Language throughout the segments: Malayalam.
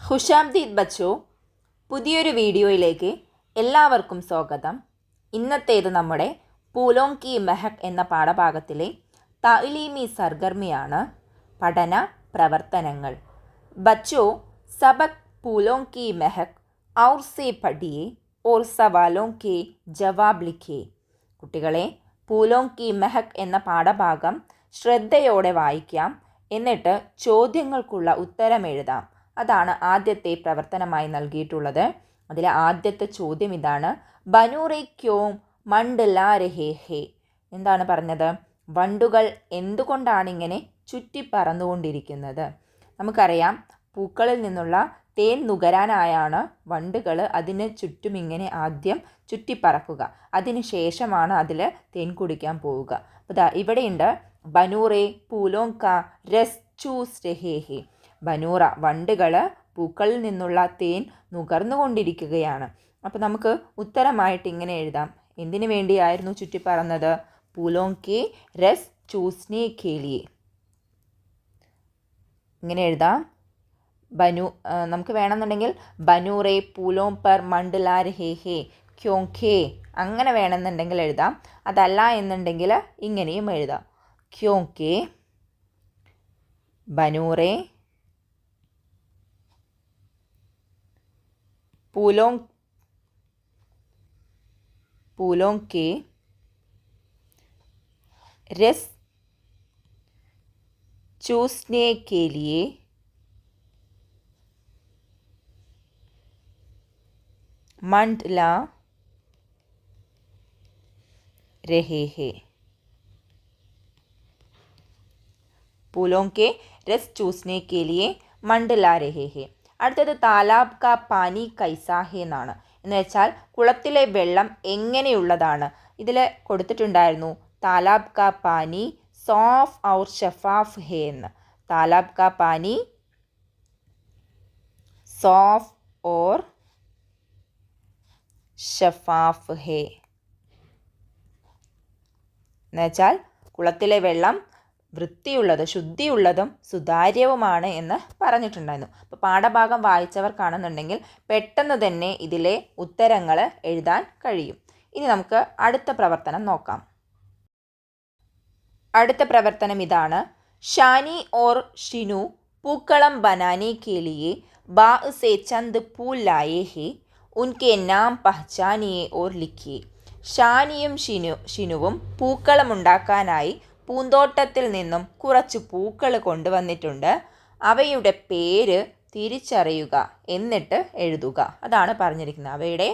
ഹുഷാംദീദ് ബച്ചോ പുതിയൊരു വീഡിയോയിലേക്ക് എല്ലാവർക്കും സ്വാഗതം. ഇന്നത്തേത് നമ്മുടെ പൂലോം കി മെഹക് എന്ന പാഠഭാഗത്തിലെ തൈലീമി സർഗർമിയാണ് പഠന പ്രവർത്തനങ്ങൾ. ബച്ചോ സബക് പൂലോം കി മെഹക് ഔർ സെ പഠിയെ ഓർ സവാലോം കെ ജവാബ് ലിഖേ. കുട്ടികളെ പൂലോം കി മെഹക് എന്ന പാഠഭാഗം ശ്രദ്ധയോടെ വായിക്കാം. എന്നിട്ട് ചോദ്യങ്ങൾക്കുള്ള ഉത്തരം എഴുതാം. അതാണ് ആദ്യത്തെ പ്രവർത്തനമായി നൽകിയിട്ടുള്ളത്. അതിലെ ആദ്യത്തെ ചോദ്യം ഇതാണ്. ബനൂറെ ക്യോം മണ്ട് രഹേ ഹേ? എന്താണ് പറഞ്ഞത്? വണ്ടുകൾ എന്തുകൊണ്ടാണ് ഇങ്ങനെ ചുറ്റി പറന്നുകൊണ്ടിരിക്കുന്നത്? നമുക്കറിയാം പൂക്കളിൽ നിന്നുള്ള തേൻ നുകരാനായാണ് വണ്ടുകൾ അതിന് ചുറ്റും ഇങ്ങനെ ആദ്യം ചുറ്റിപ്പറക്കുക. അതിന് ശേഷമാണ് അതിൽ തേൻ കുടിക്കാൻ പോവുക. അപ്പോൾ ഇവിടെയുണ്ട്. ബനൂറെ പൂലോങ്ക രസ് ചൂസ് രഹേ ഹേ? ബനൂറ വണ്ടുകൾ പൂക്കളിൽ നിന്നുള്ള തേൻ നുകർന്നുകൊണ്ടിരിക്കുകയാണ്. അപ്പോൾ നമുക്ക് ഉത്തരമായിട്ട് ഇങ്ങനെ എഴുതാം. എന്തിനു വേണ്ടിയായിരുന്നു ചുറ്റി പറഞ്ഞത് കെ രസ് ചൂസ്നെ കേലിയെ ഇങ്ങനെ എഴുതാം. ബനു നമുക്ക് വേണമെന്നുണ്ടെങ്കിൽ ബനൂറെ പൂലോം പർ മണ്ഡലാർ ഹേ ഹേ ക്യോങ്കേ അങ്ങനെ വേണമെന്നുണ്ടെങ്കിൽ എഴുതാം. അതല്ല എന്നുണ്ടെങ്കിൽ ഇങ്ങനെയും എഴുതാം. ക്യോങ്കേ ബനൂറെ फूलों फूलों के रस चूसने के लिए मंडला रहे हैं। फूलों के रस चूसने के लिए मंडला रहे हैं। അടുത്തത് താലാബ് കാ പാനി കൈസാഹി എന്നാണ്. എന്ന് വെച്ചാൽ കുളത്തിലെ വെള്ളം എങ്ങനെയുള്ളതാണ്? ഇതിൽ കൊടുത്തിട്ടുണ്ടായിരുന്നു താലാബ് കാ പാനി സോഫ് ഔർ ഷഫാഫ് ഹേ എന്ന്. താലാബ് കാ പാനി സോഫ് ഓർ ഷഫാഫ് ഹേ. എന്നുവെച്ചാൽ കുളത്തിലെ വെള്ളം വൃത്തിയുള്ളത് ശുദ്ധിയുള്ളതും സുതാര്യവുമാണ് എന്ന് പറഞ്ഞിട്ടുണ്ടായിരുന്നു. അപ്പോൾ പാഠഭാഗം വായിച്ചവർക്കാണെന്നുണ്ടെങ്കിൽ പെട്ടെന്ന് തന്നെ ഇതിലെ ഉത്തരങ്ങൾ എഴുതാൻ കഴിയും. ഇനി നമുക്ക് അടുത്ത പ്രവർത്തനം നോക്കാം. അടുത്ത പ്രവർത്തനം ഇതാണ്. ഷാനി ഓർ ഷിനു പൂക്കളം ബനാനി കേളിയെ ബാ സേ ചന്ദ് പൂ ലായേ ഹെ ഉൻകെ നാം പഹ്ചാനിയെ ഓർ ലിഖിയെ. ഷാനിയും ഷിനു ഷിനുവും പൂക്കളം ഉണ്ടാക്കാനായി പൂന്തോട്ടത്തിൽ നിന്നും കുറച്ച് പൂക്കൾ കൊണ്ടുവന്നിട്ടുണ്ട്. അവയുടെ പേര് തിരിച്ചറിയുക എന്നിട്ട് എഴുതുക. അതാണ് പറഞ്ഞിരിക്കുന്നത്. അവയുടെ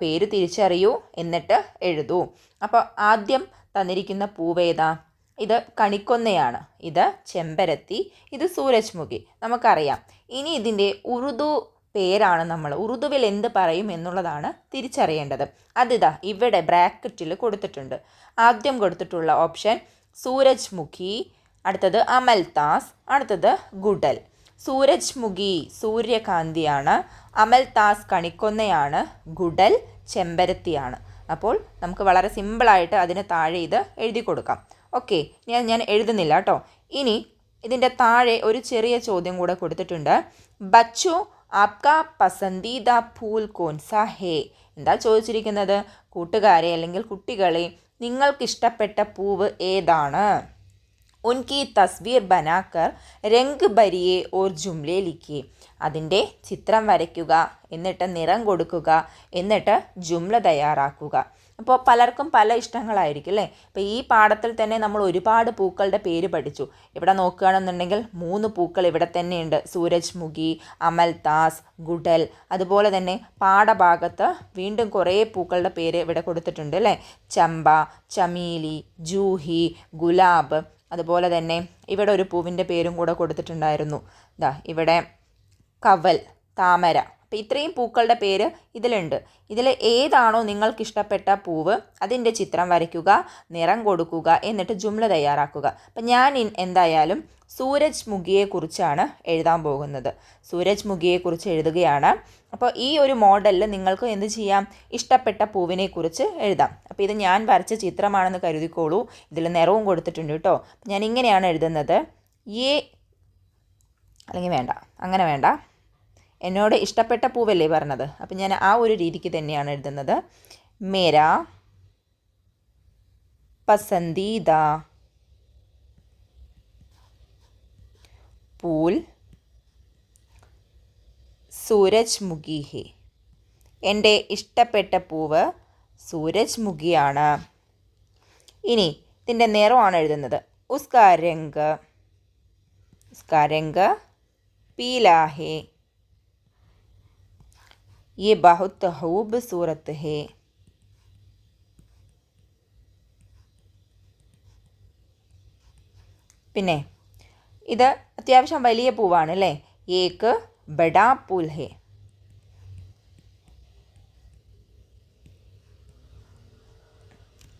പേര് തിരിച്ചറിയൂ എന്നിട്ട് എഴുതൂ. അപ്പോൾ ആദ്യം തന്നിരിക്കുന്ന പൂവേതാ ഇത് കണിക്കൊന്നയാണ്. ഇത് ചെമ്പരത്തി ഇത് സൂരജ്മുഖി. നമുക്കറിയാം. ഇനി ഇതിന്റെ ഉറുദു പേരാണ് നമ്മൾ. ഉറുദുവിൽ എന്ത് പറയും എന്നുള്ളതാണ് തിരിച്ചറിയേണ്ടത്. അതിതാ ഇവിടെ ബ്രാക്കറ്റിൽ കൊടുത്തിട്ടുണ്ട്. ആദ്യം കൊടുത്തിട്ടുള്ള ഓപ്ഷൻ സൂരജ്മുഖി അടുത്തത് അമൽതാസ് അടുത്തത് ഗുഡൽ. സൂരജ്മുഖി സൂര്യകാന്തിയാണ് അമൽതാസ് കണിക്കൊന്നയാണ് ഗുഡൽ ചെമ്പരത്തിയാണ്. അപ്പോൾ നമുക്ക് വളരെ സിമ്പിളായിട്ട് അതിന് താഴെ ഇത് എഴുതി കൊടുക്കാം. ഓക്കെ ഞാൻ ഞാൻ എഴുതുന്നില്ല കേട്ടോ. ഇനി ഇതിന്റെ താഴെ ഒരു ചെറിയ ചോദ്യം കൂടെ കൊടുത്തിട്ടുണ്ട്. ബച്ചു ആപ്ക പസന്ദീദ ഫൂൽ കോൻസ ഹേ? എന്താ ചോദിച്ചിരിക്കുന്നത്? കൂട്ടുകാരെ അല്ലെങ്കിൽ കുട്ടികളെ നിങ്ങൾക്കിഷ്ടപ്പെട്ട പൂവ് ഏതാണ്? ഉൻകി തസ്വീർ ബനാക്കർ രംഗ് ബരിയെ ഓർ ജുംലെ ലിക്കി അതിന്റെ ചിത്രം വരയ്ക്കുക എന്നിട്ട് നിറം കൊടുക്കുക എന്നിട്ട് ജുംല തയ്യാറാക്കുക. അപ്പോൾ പലർക്കും പല ഇഷ്ടങ്ങളായിരിക്കും അല്ലേ? അപ്പോൾ ഈ പാഠത്തിൽ തന്നെ നമ്മൾ ഒരുപാട് പൂക്കളുടെ പേര് പഠിച്ചു. ഇവിടെ നോക്കുകയാണെന്നുണ്ടെങ്കിൽ മൂന്ന് പൂക്കൾ ഇവിടെ തന്നെയുണ്ട്. സൂരജ്മുഖി അമൽതാസ് ഗുഡൽ. അതുപോലെ തന്നെ പാഠഭാഗത്ത് വീണ്ടും കുറേ പൂക്കളുടെ പേര് ഇവിടെ കൊടുത്തിട്ടുണ്ട് അല്ലേ? ചമ്പ ചമീലി ജൂഹി ഗുലാബ്. അതുപോലെ തന്നെ ഇവിടെ ഒരു പൂവിന്റെ പേരും കൂടെ കൊടുത്തിട്ടുണ്ടായിരുന്നു. ഇതാ ഇവിടെ കവൽ താമര. അപ്പോൾ ഇത്രയും പൂക്കളുടെ പേര് ഇതിലുണ്ട്. ഇതിൽ ഏതാണോ നിങ്ങൾക്ക് ഇഷ്ടപ്പെട്ട പൂവ് അതിന്റെ ചിത്രം വരയ്ക്കുക നിറം കൊടുക്കുക എന്നിട്ട് ജുംല തയ്യാറാക്കുക. അപ്പം ഞാൻ എന്തായാലും സൂരജ് മുഖിയെക്കുറിച്ചാണ് എഴുതാൻ പോകുന്നത്. സൂരജ് മുഖിയെക്കുറിച്ച് എഴുതുകയാണ്. അപ്പോൾ ഈ ഒരു മോഡലിൽ നിങ്ങൾക്ക് എന്ത് ചെയ്യാം? ഇഷ്ടപ്പെട്ട പൂവിനെക്കുറിച്ച് എഴുതാം. അപ്പോൾ ഇത് ഞാൻ വരച്ച ചിത്രമാണെന്ന് കരുതിക്കോളൂ. ഇതിൽ നിറവും കൊടുത്തിട്ടുണ്ട് കേട്ടോ. ഞാൻ ഇങ്ങനെയാണ് എഴുതുന്നത്. ഏ അല്ലെങ്കിൽ വേണ്ട. അങ്ങനെ വേണ്ട. എന്നോട് ഇഷ്ടപ്പെട്ട പൂവല്ലേ പറഞ്ഞത്? അപ്പം ഞാൻ ആ ഒരു രീതിക്ക് തന്നെയാണ് എഴുതുന്നത്. മേരാ പസന്ദീദ പൂൽ സൂരജ്മുഖി ഹേ എന്റെ ഇഷ്ടപ്പെട്ട പൂവ് സൂരജ്മുഖിയാണ്. ഇനി ഇതിന്റെ നിറമാണ് എഴുതുന്നത്. ഉസ്കാരംഗ് ഉസ്കാരംഗ് പീലാഹേ. ये बहुत खूबसूरत है പിന്നെ ഇത് അത്യാവശ്യം വലിയ പൂവാണ് അല്ലേ ഏക്ക് ബഡാ പൂൽ ഹേ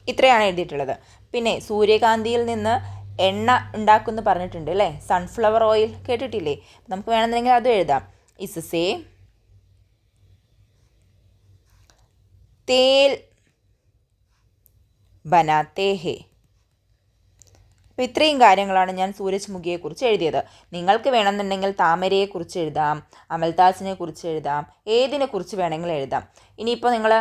ഇത്രയാണ് എഴുതിയിട്ടുള്ളത് പിന്നെ സൂര്യകാന്തിയിൽ നിന്ന് എണ്ണ ഉണ്ടാക്കുമെന്ന് പറഞ്ഞിട്ടുണ്ട് അല്ലേ സൺഫ്ലവർ ഓയിൽ കേട്ടിട്ടില്ലേ നമുക്ക് വേണമെന്നുണ്ടെങ്കിൽ അതും എഴുതാം ഇസസേ തേൽ बनाते അപ്പോൾ ഇത്രയും കാര്യങ്ങളാണ് ഞാൻ സൂരജ്മുഖിയെക്കുറിച്ച് എഴുതിയത്. നിങ്ങൾക്ക് വേണമെന്നുണ്ടെങ്കിൽ താമരയെക്കുറിച്ച് എഴുതാം അമൽദാസിനെ കുറിച്ച് എഴുതാം ഏതിനെ കുറിച്ച് വേണമെങ്കിലും എഴുതാം. ഇനിയിപ്പോൾ നിങ്ങൾ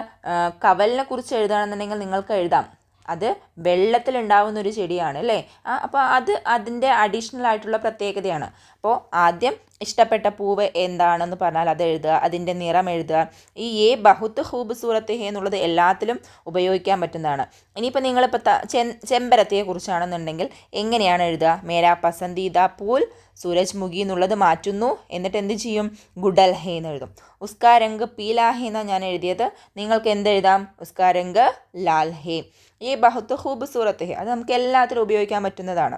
കവലിനെ കുറിച്ച് എഴുതുകയാണെന്നുണ്ടെങ്കിൽ നിങ്ങൾക്ക് എഴുതാം. അത് വെള്ളത്തിലുണ്ടാവുന്ന ഒരു ചെടിയാണ് അല്ലേ? അപ്പോൾ അത് അതിന്റെ അഡീഷണൽ ആയിട്ടുള്ള പ്രത്യേകതയാണ്. അപ്പോൾ ആദ്യം ഇഷ്ടപ്പെട്ട പൂവ് എന്താണെന്ന് പറഞ്ഞാൽ അത് എഴുതുക അതിന്റെ നിറം എഴുതുക. ഈ ഏ ബഹുത്ത് ഹൂബ് സൂറത്ത് ഹേ എന്നുള്ളത് എല്ലാത്തിലും ഉപയോഗിക്കാൻ പറ്റുന്നതാണ്. ഇനിയിപ്പോൾ നിങ്ങളിപ്പോൾ ചെ ചെമ്പരത്തിയെ കുറിച്ചാണെന്നുണ്ടെങ്കിൽ എങ്ങനെയാണ് എഴുതുക? മേരാ പസന്ദീദ പൂൽ സൂരജ് മുഖി എന്നുള്ളത് മാറ്റുന്നു എന്നിട്ട് എന്ത് ചെയ്യും? ഗുഡൽ ഹേ എന്ന് എഴുതും. ഉസ്കാ രംഗ് പീലാ ഹേ എന്നാണ് ഞാൻ എഴുതിയത്. നിങ്ങൾക്ക് എന്തെഴുതാം ഉസ്കാ രംഗ് ലാൽ ഹേ. ഈ ബഹുത്ത് ഹൂബ് സൂറത്ത് ഹേ അത് നമുക്ക് എല്ലാത്തിലും ഉപയോഗിക്കാൻ പറ്റുന്നതാണ്.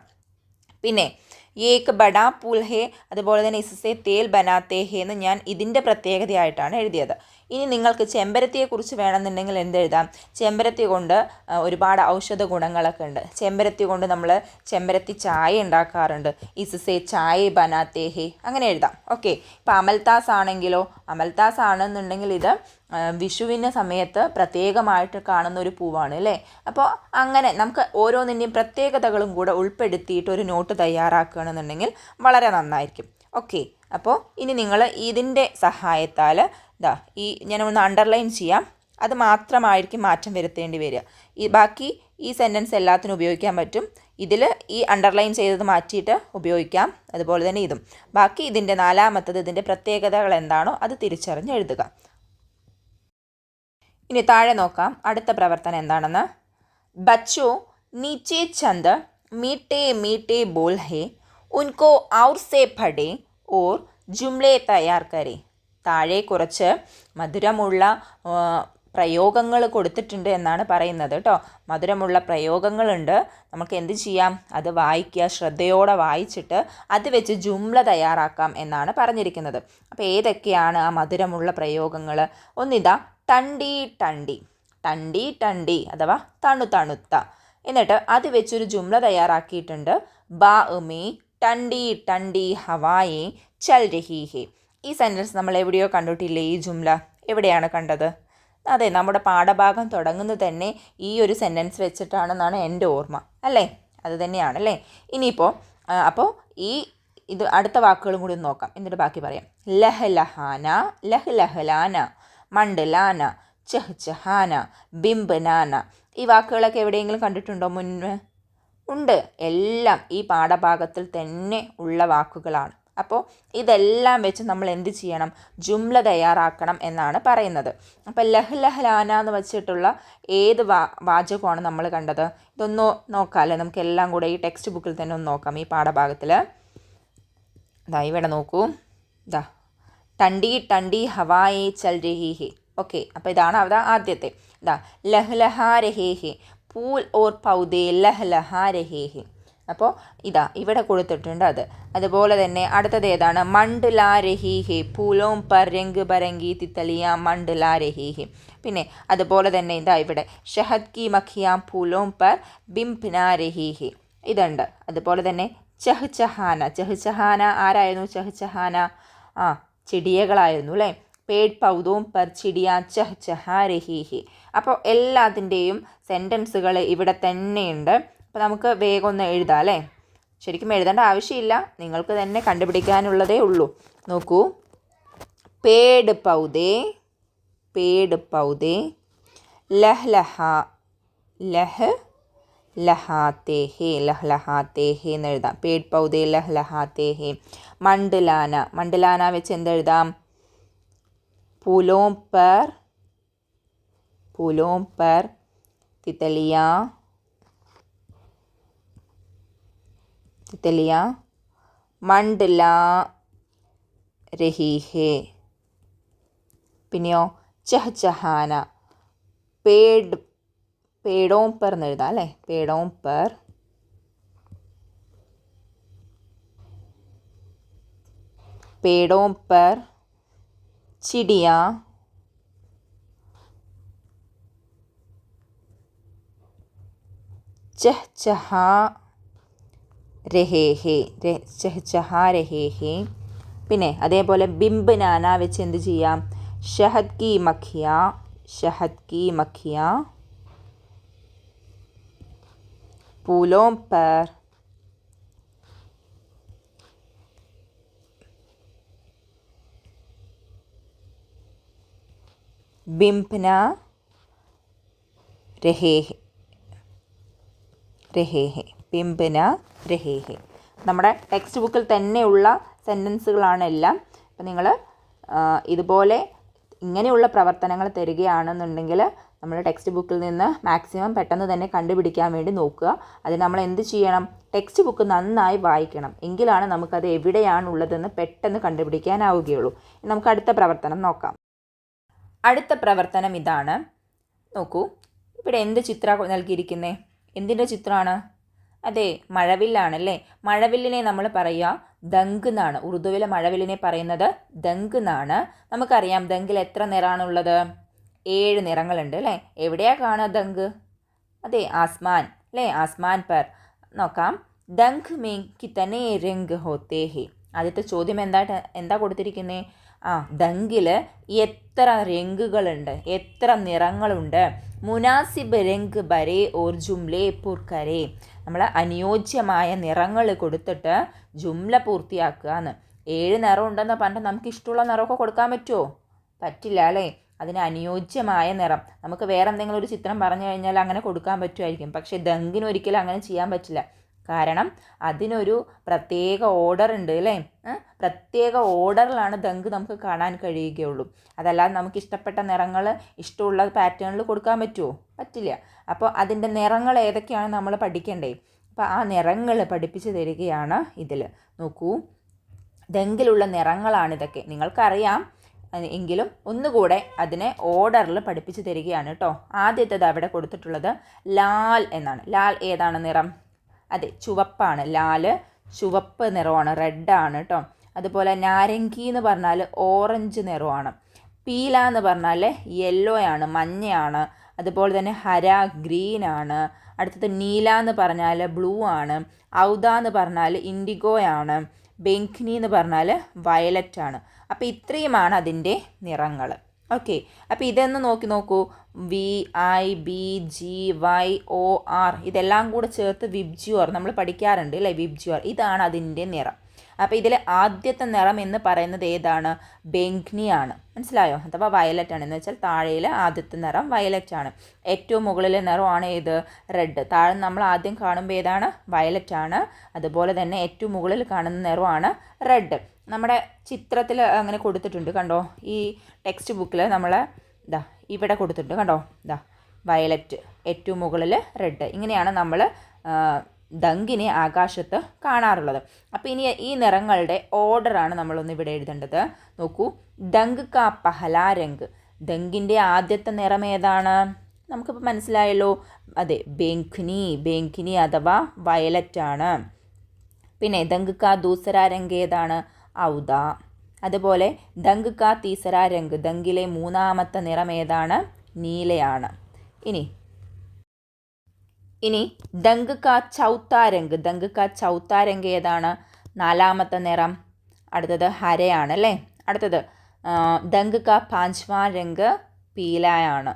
പിന്നെ ഏക്ക് ബഡാ പുൽഹേ അതുപോലെ തന്നെ ഇസസെ തേൽ ബനാത്തേ ഹേ എന്ന് ഞാൻ ഇതിന്റെ പ്രത്യേകതയായിട്ടാണ് എഴുതിയത്. ഇനി നിങ്ങൾക്ക് ചെമ്പരത്തിയെക്കുറിച്ച് വേണമെന്നുണ്ടെങ്കിൽ എന്തെഴുതാം? ചെമ്പരത്തി കൊണ്ട് ഒരുപാട് ഔഷധ ഗുണങ്ങളൊക്കെ ഉണ്ട്. ചെമ്പരത്തി കൊണ്ട് നമ്മൾ ചെമ്പരത്തി ചായ ഉണ്ടാക്കാറുണ്ട്. ഇസസെ ചായ ബനാത്തേ ഹേ അങ്ങനെ എഴുതാം. ഓക്കെ. ഇപ്പോൾ അമൽതാസ് ആണെങ്കിലോ അമൽതാസ് ആണെന്നുണ്ടെങ്കിൽ ഇത് വിഷുവിന്റെ സമയത്ത് പ്രത്യേകമായിട്ട് കാണുന്ന ഒരു പൂവാണ് അല്ലേ? അപ്പോൾ അങ്ങനെ നമുക്ക് ഓരോന്നിന്റെയും പ്രത്യേകതകളും കൂടെ ഉൾപ്പെടുത്തിയിട്ട് ഒരു നോട്ട് തയ്യാറാക്കുകയാണെന്നുണ്ടെങ്കിൽ വളരെ നന്നായിരിക്കും. ഓക്കെ അപ്പോൾ ഇനി നിങ്ങൾ ഇതിന്റെ സഹായത്താൽ ഇതാ ഈ ഞാനൊന്ന് അണ്ടർലൈൻ ചെയ്യാം. അത് മാത്രമായിരിക്കും മാറ്റം വരുത്തേണ്ടി വരിക. ഈ ബാക്കി ഈ സെന്റൻസ് എല്ലാത്തിനും ഉപയോഗിക്കാൻ പറ്റും. ഇതിൽ ഈ അണ്ടർലൈൻ ചെയ്തത് മാറ്റിയിട്ട് ഉപയോഗിക്കാം. അതുപോലെ തന്നെ ഇതും. ബാക്കി ഇതിന്റെ നാലാമത്തത് ഇതിന്റെ പ്രത്യേകതകൾ എന്താണോ അത് തിരിച്ചറിഞ്ഞ് എഴുതുക. ഇനി താഴെ നോക്കാം. അടുത്ത പ്രവർത്തനം എന്താണെന്ന്? ബച്ചോ നീച്ചെ ചന്ദ് മീട്ടേ മീട്ടേ ബോൾ ഹേ ഉൻകോ ഔർ സേ പഠേ ഓർ ജുംലെ തയ്യാർ കരേ. താഴെ കുറച്ച് മധുരമുള്ള പ്രയോഗങ്ങൾ കൊടുത്തിട്ടുണ്ട് എന്നാണ് പറയുന്നത് കേട്ടോ. മധുരമുള്ള പ്രയോഗങ്ങളുണ്ട്. നമുക്ക് എന്ത് ചെയ്യാം? അത് വായിക്കുക ശ്രദ്ധയോടെ വായിച്ചിട്ട് അത് വെച്ച് ജുംല തയ്യാറാക്കാം എന്നാണ് പറഞ്ഞിരിക്കുന്നത്. അപ്പോൾ ഏതൊക്കെയാണ് ആ മധുരമുള്ള പ്രയോഗങ്ങൾ ഒന്നിതാ ടണ്ടി ടണ്ടി തണ്ടി ടണ്ടി അഥവാ തണു തണുത്ത. എന്നിട്ട് അത് വെച്ചൊരു ജുംല തയ്യാറാക്കിയിട്ടുണ്ട്. ബാ ഉമി ടണ്ടി ടണ്ടി ഹവായി ചൽ രഹി ഹെ ഈ സെന്റൻസ് നമ്മൾ എവിടെയോ കണ്ടിട്ടില്ലേ? ഈ ജുംല എവിടെയാണ് കണ്ടത്? അതെ നമ്മുടെ പാഠഭാഗം തുടങ്ങുന്നത് തന്നെ ഈ ഒരു സെന്റൻസ് വെച്ചിട്ടാണെന്നാണ് എന്റെ ഓർമ്മ. അല്ലേ? അത് തന്നെയാണ് അല്ലേ? ഇനിയിപ്പോൾ അപ്പോൾ ഈ ഇത് അടുത്ത വാക്കുകളും കൂടി നോക്കാം. എന്നിട്ട് ബാക്കി പറയാം. ലഹ ലഹാന ലഹ് ലഹലാന. മണ്ഡലാന ചഹ്ചഹാന ബിംബനാന. ഈ വാക്കുകളൊക്കെ എവിടെയെങ്കിലും കണ്ടിട്ടുണ്ടോ മുന്നേ ഉണ്ട്. എല്ലാം ഈ പാഠഭാഗത്തിൽ തന്നെ ഉള്ള വാക്കുകളാണ്. അപ്പോൾ ഇതെല്ലാം വെച്ച് നമ്മൾ എന്ത് ചെയ്യണം? ജുംല തയ്യാറാക്കണം എന്നാണ് പറയുന്നത്. അപ്പോൾ ലഹ് ലഹ്ലാന എന്ന് വെച്ചിട്ടുള്ള ഏത് വാ വാചകമാണ് നമ്മൾ കണ്ടത്? ഇതൊന്ന് നോക്കാമല്ലേ നമുക്ക് എല്ലാം കൂടെ ഈ ടെക്സ്റ്റ് ബുക്കിൽ തന്നെ ഒന്ന് നോക്കാം. ഈ പാഠഭാഗത്തിൽ ഇതാ ഇവിടെ നോക്കൂ. ഇതാ ടണ്ടി ടണ്ടി ഹവായേ ചൽ രഹി ഹെ ഓക്കെ അപ്പോൾ ഇതാണ് അവിടെ ആദ്യത്തെ. ഇതാ ലഹ്ലഹാരഹേഹെ പൂൽ ഓർ പൗദേ ലഹ്ലഹാരഹേഹെ അപ്പോൾ ഇതാ ഇവിടെ കൊടുത്തിട്ടുണ്ട് അത്. അതുപോലെ തന്നെ അടുത്തത് ഏതാണ്? മണ്ട് ലാ രഹി ഹെ പൂലോം പർ രംഗ് ബരങ്കി തിത്തലിയ മണ്ട് ലാ രഹി ഹെ പിന്നെ അതുപോലെ തന്നെ ഇതാ ഇവിടെ. ഷഹദ് കി മഖിയാം പൂലോം പർ ബിംപ്ന രഹി ഹെ ഇതുണ്ട്. അതുപോലെ തന്നെ ചഹ് ചഹാന. ചഹ് ചഹാന ആരായിരുന്നു? ചഹ് ചഹാന. ആ ചെടിയകളായിരുന്നു അല്ലേ? പേഡ് പൗതവും ചിടിയ ചഹ് ചഹാരഹീഹി അപ്പോൾ എല്ലാത്തിന്റെയും സെന്റൻസുകൾ ഇവിടെ തന്നെയുണ്ട്. അപ്പോൾ നമുക്ക് വേഗം ഒന്ന് എഴുതാം അല്ലേ? ശരിക്കും എഴുതേണ്ട ആവശ്യമില്ല. നിങ്ങൾക്ക് തന്നെ കണ്ടുപിടിക്കാനുള്ളതേ ഉള്ളൂ. നോക്കൂ. പേഡ് പൗതേ പേഡ് പൗതേ ലഹ് ലഹ ലഹ് ലഹാത്തേഹേ ലഹ്ലഹാത്തേഹേ എന്ന് എഴുതാം പേട് പൗതേ ലഹ്ലഹാത്തേഹേ. മണ്ഡലാന മണ്ഡലാന വെച്ച് എന്തെഴുതാം? പുലോം പർ പുലോം പർ തിത്തലിയ തിത്തലിയ മണ്ഡല രഹീഹേ പിന്നെയോ ചഹചഹാന പേഡ് പേടോം पर എന്ന് എഴുതാം അല്ലേ പേടോം पर पेड़ों पर चिड़िया चहचहा രഹേ ഹേ ചഹചഹാ രഹേ ഹേ പിന്നെ അതേപോലെ ബിംബ് നാന വെച്ച് എന്ത് ചെയ്യാം ഷഹദ് കി മഖിയ ഷഹദ് കി മഖിയ फूलों पर बिम्बना रहे രഹേ ഹെ പിംബന രഹേ ഹെ നമ്മുടെ ടെക്സ്റ്റ് ബുക്കിൽ തന്നെയുള്ള സെൻറ്റൻസുകളാണ് എല്ലാം അപ്പം നിങ്ങൾ ഇതുപോലെ ഇങ്ങനെയുള്ള പ്രവർത്തനങ്ങൾ തരികയാണെന്നുണ്ടെങ്കിൽ നമ്മൾ ടെക്സ്റ്റ് ബുക്കിൽ നിന്ന് മാക്സിമം പെട്ടെന്ന് തന്നെ കണ്ടുപിടിക്കാൻ വേണ്ടി നോക്കുക. അതിന് നമ്മൾ എന്ത് ചെയ്യണം? ടെക്സ്റ്റ് ബുക്ക് നന്നായി വായിക്കണം. എങ്കിലാണ് നമുക്കത് എവിടെയാണുള്ളതെന്ന് പെട്ടെന്ന് കണ്ടുപിടിക്കാനാവുകയുള്ളൂ. നമുക്ക് അടുത്ത പ്രവർത്തനം നോക്കാം. അടുത്ത പ്രവർത്തനം ഇതാണ്. നോക്കൂ ഇവിടെ എന്ത് ചിത്രം നൽകിയിരിക്കുന്നത് എന്തിന്റെ ചിത്രമാണ് അതെ മഴവില്ലാണല്ലേ? മഴവില്ലിനെ നമ്മൾ പറയുക ദങ്ക് എന്നാണ്. ഉറുദുവിലെ മഴവില്ലിനെ പറയുന്നത് ദങ്ക് എന്നാണ്. നമുക്കറിയാം ദങ്കിൽ എത്ര നിറമാണുള്ളത്? ഏഴ് നിറങ്ങളുണ്ട് അല്ലേ? എവിടെയാ കാണുക ദങ്ക്? അതെ ആസ്മാൻ അല്ലേ? ആസ്മാൻ പർ. നോക്കാം. ദങ്ക് മേ കിത്തനെ രംഗ് ഹോത്തേ ഹേ. ആദ്യത്തെ ചോദ്യം എന്താ എന്താ കൊടുത്തിരിക്കുന്നത് ആ ദങ്കിൽ എത്ര രംഗുകളുണ്ട്? എത്ര നിറങ്ങളുണ്ട്? മുനാസിബ് രംഗ് ബരേ ഓർ ജുംലേ പുർക്കരെ നമ്മൾ അനുയോജ്യമായ നിറങ്ങൾ കൊടുത്തിട്ട് ജുംല പൂർത്തിയാക്കുക എന്ന്. ഏഴ് നിറം ഉണ്ടെന്ന് പറഞ്ഞിട്ട് നമുക്ക് ഇഷ്ടമുള്ള നിറമൊക്കെ കൊടുക്കാൻ പറ്റുമോ? പറ്റില്ല അല്ലേ? അതിന് അനുയോജ്യമായ നിറം. നമുക്ക് വേറെ എന്തെങ്കിലും ഒരു ചിത്രം പറഞ്ഞു കഴിഞ്ഞാൽ അങ്ങനെ കൊടുക്കാൻ പറ്റുമായിരിക്കും. പക്ഷേ ദങ്കിന് ഒരിക്കലും അങ്ങനെ ചെയ്യാൻ പറ്റില്ല. കാരണം അതിനൊരു പ്രത്യേക ഓർഡർ ഉണ്ട് അല്ലേ? പ്രത്യേക ഓർഡറിലാണ് ദങ്ക് നമുക്ക് കാണാൻ കഴിയുകയുള്ളൂ. അതല്ലാതെ നമുക്ക് ഇഷ്ടപ്പെട്ട നിറങ്ങൾ ഇഷ്ടമുള്ള പാറ്റേണിൽ കൊടുക്കാൻ പറ്റുമോ? പറ്റില്ല. അപ്പോൾ അതിന്റെ നിറങ്ങൾ ഏതൊക്കെയാണ് നമ്മൾ പഠിക്കേണ്ടേ? അപ്പോൾ ആ നിറങ്ങൾ പഠിപ്പിച്ചു തരികയാണ് ഇതിൽ. നോക്കൂ. ദങ്കിലുള്ള നിറങ്ങളാണിതൊക്കെ നിങ്ങൾക്കറിയാം എങ്കിലും ഒന്നുകൂടെ അതിനെ ഓർഡറിൽ പഠിപ്പിച്ചു തരികയാണ് കേട്ടോ. ആദ്യത്തേത് അവിടെ കൊടുത്തിട്ടുള്ളത് ലാൽ എന്നാണ്. ലാൽ ഏതാണ് നിറം? അതെ ചുവപ്പാണ്. ലാൽ ചുവപ്പ് നിറമാണ്. റെഡാണ് കേട്ടോ. അതുപോലെ നാരങ്കി എന്ന് പറഞ്ഞാൽ ഓറഞ്ച് നിറമാണ്. പീല എന്ന് പറഞ്ഞാൽ യെല്ലോ ആണ് മഞ്ഞയാണ്. അതുപോലെ തന്നെ ഹര ഗ്രീൻ ആണ് അടുത്തത് നീല എന്ന് പറഞ്ഞാൽ ബ്ലൂ ആണ് ഔദ എന്ന് പറഞ്ഞാൽ ഇൻഡിഗോ ആണ് ബെങ്ക്നി എന്ന് പറഞ്ഞാൽ വയലറ്റ് ആണ് അപ്പോൾ ഇത്രയുമാണ് അതിന്റെ നിറങ്ങൾ ഓക്കെ. അപ്പോൾ ഇതൊന്ന് നോക്കി നോക്കൂ. V I B G Y O R ഇതെല്ലാം കൂടെ ചേർത്ത് വിബ്ജ്യുവർ നമ്മൾ പഠിക്കാറുണ്ട് അല്ലേ? വിബ്ജ്യുവർ ഇതാണ് അതിന്റെ നിറം. അപ്പോൾ ഇതിലെ ആദ്യത്തെ നിറം എന്ന് പറയുന്നത് ഏതാണ്? ബെങ്ക്നിയാണ് മനസ്സിലായോ? അഥവാ വയലറ്റ് ആണ്. എന്ന് വെച്ചാൽ താഴെയിലെ ആദ്യത്തെ നിറം വയലറ്റ് ആണ്. ഏറ്റവും മുകളിലെ നിറമാണ് ഏത്? റെഡ്. താഴെ നമ്മൾ ആദ്യം കാണുമ്പോൾ ഏതാണ്? വയലറ്റ് ആണ്. അതുപോലെ തന്നെ ഏറ്റവും മുകളിൽ കാണുന്ന നിറമാണ് റെഡ്. നമ്മുടെ ചിത്രത്തിൽ അങ്ങനെ കൊടുത്തിട്ടുണ്ട് കണ്ടോ? ഈ ടെക്സ്റ്റ് ബുക്കിൽ നമ്മൾ ഇതാ ഇവിടെ കൊടുത്തിട്ടുണ്ട് കണ്ടോ? ഇതാ വയലറ്റ് ഏറ്റവും മുകളിൽ റെഡ് ഇങ്ങനെയാണ് നമ്മൾ ദങ്കിനെ ആകാശത്ത് കാണാറുള്ളത്. അപ്പോൾ ഇനി ഈ നിറങ്ങളുടെ ഓർഡറാണ് നമ്മളൊന്ന് ഇവിടെ എഴുതേണ്ടത്. നോക്കൂ ദങ്ക് കാ പഹലാ രംഗ്. ദങ്കിന്റെ ആദ്യത്തെ നിറം ഏതാണ്? നമുക്കിപ്പോൾ മനസ്സിലായല്ലോ. അതെ ബേങ്കിനി ബേങ്കിനി അഥവാ വയലറ്റ് ആണ്. പിന്നെ ദങ്ക് കാ ദൂസര രംഗ് ഏതാണ്? ഔദ. അതുപോലെ ദങ്ക് കാ തീസര രംഗ്. ദങ്കിലെ മൂന്നാമത്തെ നിറം ഏതാണ്? നീലയാണ്. ഇനി ഇനി ദങ്ക് കാ ചൗത്ത രംഗ്. ദങ്ക് കാ ചൗത്ത രംഗ് ഏതാണ്? നാലാമത്തെ നിറം. അടുത്തത് ഹരയാണ് അല്ലേ? അടുത്തത് ദങ്ക് കാ പാഞ്ച്മാ രംഗ് പീലയാണ്.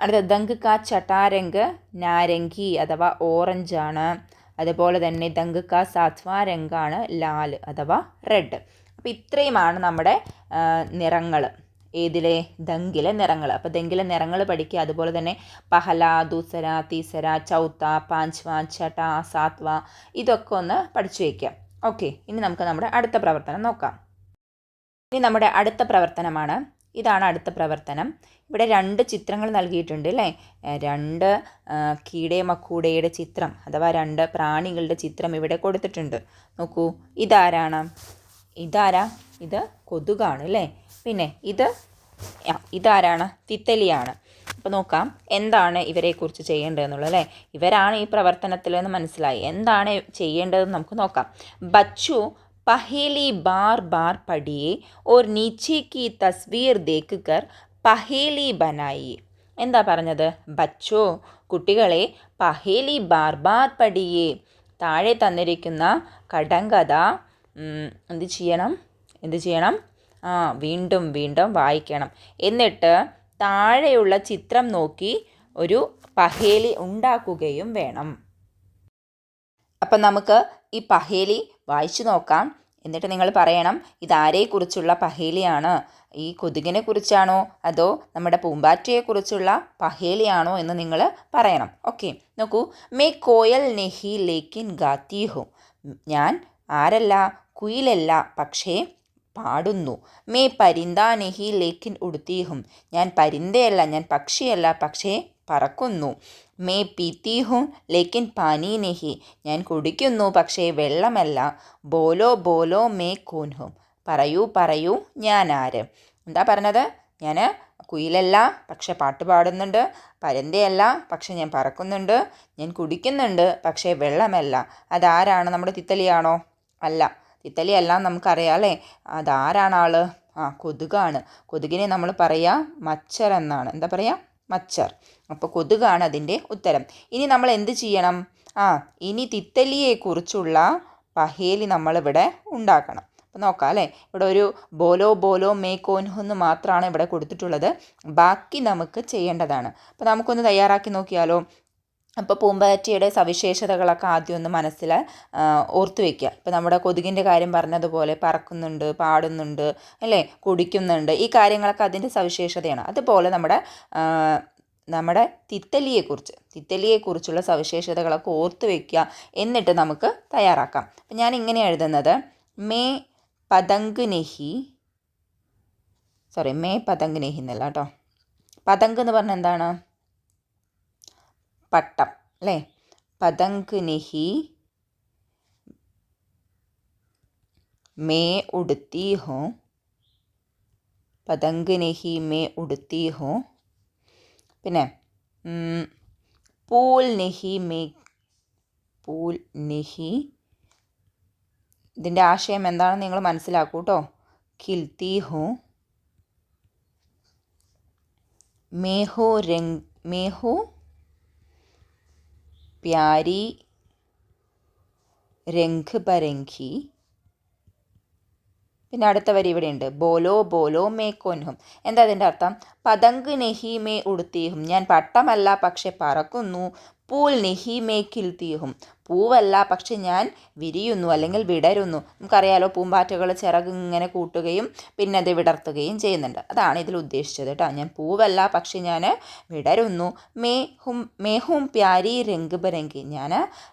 അടുത്തത് ദങ്ക് കാ ചട്ടാരംഗ് നാരങ്കി അഥവാ ഓറഞ്ചാണ്. അതുപോലെ തന്നെ ദങ്ക് ക സാത്വാ രംഗാണ് ലാൽ അഥവാ റെഡ്. അപ്പോൾ ഇത്രയുമാണ് നമ്മുടെ നിറങ്ങൾ ഏതിലെ? ദങ്കിലെ നിറങ്ങൾ അപ്പോൾ ദങ്കിലെ നിറങ്ങൾ പഠിക്കുക. അതുപോലെ തന്നെ പഹല ദൂസര തീസര ചൗത്ത പാഞ്ച്വ ചട സാത്വ ഇതൊക്കെ ഒന്ന് പഠിച്ചു വയ്ക്കുക. ഓക്കെ. ഇനി നമുക്ക് നമ്മുടെ അടുത്ത പ്രവർത്തനം നോക്കാം. ഇനി നമ്മുടെ അടുത്ത പ്രവർത്തനമാണ് ഇതാണ് അടുത്ത പ്രവർത്തനം. ഇവിടെ രണ്ട് ചിത്രങ്ങൾ നൽകിയിട്ടുണ്ട് അല്ലേ രണ്ട് കീടേ മക്കൂടയുടെ ചിത്രം അഥവാ രണ്ട് പ്രാണികളുടെ ചിത്രം ഇവിടെ കൊടുത്തിട്ടുണ്ട്. നോക്കൂ ഇതാരാണ്? ഇതാരാ? ഇത് കൊതുകാണ് അല്ലേ പിന്നെ ഇത് ഇതാരാണ്? തിത്തലിയാണ്. അപ്പോൾ നോക്കാം എന്താണ് ഇവരെക്കുറിച്ച് ചെയ്യേണ്ടതെന്നുള്ളത് അല്ലേ ഇവരാണ് ഈ പ്രവർത്തനത്തിൽ എന്ന് മനസ്സിലായി. എന്താണ് ചെയ്യേണ്ടതെന്ന് നമുക്ക് നോക്കാം. ബച്ചു पहेली बार बार पढ़िए और नीचे की तस्वीर देखकर പഹേലി ബനായി എന്താ പറഞ്ഞത് ബച്ചോ കുട്ടികളെ പഹേലി ബാർ ബാർ പഠിയേ താഴെ തന്നിരിക്കുന്ന കടങ്കഥ എന്ത് ചെയ്യണം എന്ത് ചെയ്യണം ആ വീണ്ടും വീണ്ടും വായിക്കണം എന്നിട്ട് താഴെയുള്ള ചിത്രം നോക്കി ഒരു പഹേലി ഉണ്ടാക്കുകയും വേണം അപ്പം നമുക്ക് ഈ പഹേലി വായിച്ചു നോക്കാം. എന്നിട്ട് നിങ്ങൾ പറയണം ഇതാരെക്കുറിച്ചുള്ള പഹേലിയാണ്? ഈ കൊതുകിനെ കുറിച്ചാണോ അതോ നമ്മുടെ പൂമ്പാറ്റയെക്കുറിച്ചുള്ള പഹേലിയാണോ? എന്ന് നിങ്ങൾ പറയണം. ഓക്കെ. നോക്കൂ. മേ കോയൽ നെഹി ലേക്കിൻ ഗാത്തി ഹോ. ഞാൻ ആരല്ല കുയിലല്ല പക്ഷേ പാടുന്നു. മേ പരിന്ത നെഹി ലേക്കിൻ ഉടുത്തീഹും ഞാൻ പരിന്തയല്ല ഞാൻ പക്ഷിയല്ല പക്ഷേ പറക്കുന്നു. മേ പീത്തി ഹും ലേക്കിൻ പാനി നെഹി. ഞാൻ കുടിക്കുന്നു പക്ഷേ വെള്ളമല്ല. ബോലോ ബോലോ മേ കൂൻ ഹും പറയൂ പറയൂ ഞാൻ ആര് എന്താ പറഞ്ഞത്? ഞാൻ കുയിലല്ല പക്ഷെ പാട്ട് പാടുന്നുണ്ട്. പരന്തയല്ല പക്ഷെ ഞാൻ പറക്കുന്നുണ്ട്. ഞാൻ കുടിക്കുന്നുണ്ട് പക്ഷേ വെള്ളമല്ല. അതാരാണ് നമ്മുടെ തിത്തലിയാണോ? അല്ല തിത്തലിയല്ല നമുക്കറിയാം അല്ലേ? അതാരാണ് ആൾ? ആ കൊതുകാണ്. കൊതുകിനെ നമ്മൾ പറയുക മച്ചർ എന്നാണ് എന്താ പറയുക മച്ചർ. അപ്പോൾ കൊതുകാണ് അതിന്റെ ഉത്തരം. ഇനി നമ്മൾ എന്ത് ചെയ്യണം? ആ ഇനി തിത്തലിയെക്കുറിച്ചുള്ള പഹേലി നമ്മളിവിടെ ഉണ്ടാക്കണം. അപ്പോൾ നോക്കാം അല്ലേ? ഇവിടെ ഒരു ബോലോ ബോലോ മേ എന്ന് മാത്രമാണ് ഇവിടെ കൊടുത്തിട്ടുള്ളത്. ബാക്കി നമുക്ക് ചെയ്യേണ്ടതാണ്. അപ്പോൾ നമുക്കൊന്ന് തയ്യാറാക്കി നോക്കിയാലോ? അപ്പോൾ പൂമ്പാറ്റയുടെ സവിശേഷതകളൊക്കെ ആദ്യം ഒന്ന് മനസ്സിൽ ഓർത്തു വയ്ക്കുക ഇപ്പോൾ നമ്മുടെ കൊതുകിന്റെ കാര്യം പറഞ്ഞതുപോലെ പറക്കുന്നുണ്ട് പാടുന്നുണ്ട് അല്ലേ? കുടിക്കുന്നുണ്ട്. ഈ കാര്യങ്ങളൊക്കെ അതിന്റെ സവിശേഷതയാണ്. അതുപോലെ നമ്മുടെ നമ്മുടെ തിത്തലിയെക്കുറിച്ച് തിത്തലിയെക്കുറിച്ചുള്ള സവിശേഷതകളൊക്കെ ഓർത്തു വയ്ക്കുക എന്നിട്ട് നമുക്ക് തയ്യാറാക്കാം. അപ്പം ഞാൻ ഇങ്ങനെ എഴുതുന്നത് മേ പതങ്ക് നെഹി സോറി മേ പതങ്ക് നെഹി എന്നല്ല കേട്ടോ. പതങ്ക് എന്ന് പറഞ്ഞാൽ എന്താണ്? പട്ടം അല്ലേ? പതങ്കുനിഹി മേ ഉടുത്തി ഹോ പതങ്കുനിഹി മേ ഉടുത്തി ഹോ പിന്നെ പൂൽ നിഹി മേ പൂൽ നിഹി ഇതിന്റെ ആശയം എന്താണെന്ന് നിങ്ങൾ മനസ്സിലാക്കൂ കേട്ടോ ഖിൽത്തി ഹോ മേഹോ രംഗ് മേഹോ പ്യാരി രംഗ് പരങ്കി പിന്നെ അടുത്ത വരി ഇവിടെയുണ്ട്. ബോലോ ബോലോ മേ കൊൻഹും. എന്താ അതിന്റെ അർത്ഥം? പതങ്ക് നെഹി മേ ഉടുത്തീഹും. ഞാൻ പട്ടമല്ല പക്ഷെ പറക്കുന്നു. Pul നെഹി may കിൽത്തീഹും. പൂവല്ല പക്ഷെ ഞാൻ വിരിയുന്നു അല്ലെങ്കിൽ വിടരുന്നു. നമുക്കറിയാലോ പൂമ്പാറ്റകൾ ചിറക് ഇങ്ങനെ കൂട്ടുകയും പിന്നെ അത് വിടർത്തുകയും ചെയ്യുന്നുണ്ട്. അതാണ് ഇതിൽ ഉദ്ദേശിച്ചത് കേട്ടോ. ഞാൻ പൂവല്ല പക്ഷെ ഞാൻ വിടരുന്നു. മേ ഹും മേ ഹും പ്യാരി രംഗ് ബരംഗി ഞാൻ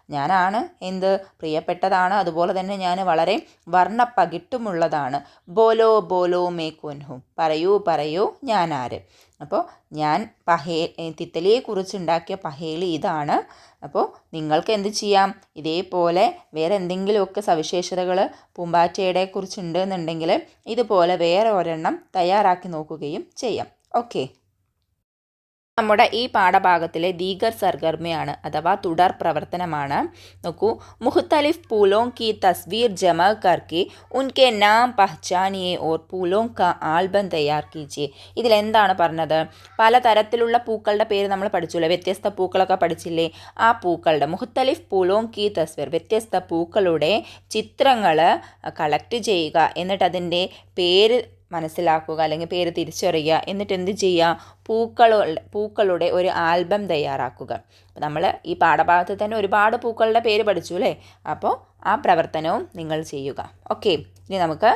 ഞാനാണ് എന്ത് പ്രിയപ്പെട്ടതാണ്. അതുപോലെ തന്നെ ഞാൻ വളരെ വർണപ്പകിട്ടുമുള്ളതാണ്. ബോലോ ബോലോ മേ കൊൻഹും പറയൂ പറയൂ ഞാനാര്? അപ്പോൾ ഞാൻ പഹേ തിത്തലിയെക്കുറിച്ച് ഉണ്ടാക്കിയ പഹേളി ഇതാണ്. അപ്പോൾ നിങ്ങൾക്ക് എന്ത് ചെയ്യാം? ഇതേപോലെ വേറെ എന്തെങ്കിലുമൊക്കെ സവിശേഷതകൾ പൂമ്പാറ്റയുടെ കുറിച്ചുണ്ട് എന്നുണ്ടെങ്കിൽ ഇതുപോലെ വേറെ ഒരെണ്ണം തയ്യാറാക്കി നോക്കുകയും ചെയ്യാം. ഓക്കെ. നമ്മുടെ ഈ പാഠഭാഗത്തിലെ ദീഗർ സർഗർമയാണ് അഥവാ തുടർ പ്രവർത്തനമാണ്. നോക്കൂ മുഹത്തലിഫ് പൂലോം കി തസ്വീർ ജമ കർക്കി ഉൻകെ നാം പഹ്ചാനിയെ ഓർ പൂലോം ക ആൽബം തയ്യാർ കീജിയെ. ഇതിലെന്താണ് പറഞ്ഞത്? പലതരത്തിലുള്ള പൂക്കളുടെ പേര് നമ്മൾ പഠിച്ചല്ലോ? വ്യത്യസ്ത പൂക്കളൊക്കെ പഠിച്ചില്ലേ? ആ പൂക്കളുടെ മുഹത്തലിഫ് പൂലോം കി തസ്വീർ വ്യത്യസ്ത പൂക്കളുടെ ചിത്രങ്ങൾ കളക്ട് ചെയ്യുക. എന്നിട്ട് അതിന്റെ പേര് മനസ്സിലാക്കുക അല്ലെങ്കിൽ പേര് തിരിച്ചറിയുക എന്നിട്ട് എന്ത് ചെയ്യുക? പൂക്കളുടെ പൂക്കളുടെ ഒരു ആൽബം തയ്യാറാക്കുക. അപ്പോൾ നമ്മൾ ഈ പാഠഭാഗത്ത് തന്നെ ഒരുപാട് പൂക്കളുടെ പേര് പഠിച്ചു അല്ലേ? അപ്പോൾ ആ പ്രവർത്തനവും നിങ്ങൾ ചെയ്യുക. ഓക്കെ ഇനി നമുക്ക്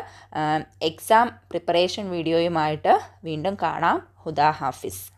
എക്സാം പ്രിപ്പറേഷൻ വീഡിയോയുമായിട്ട് വീണ്ടും കാണാം. ഹുദാ ഹാഫിസ്.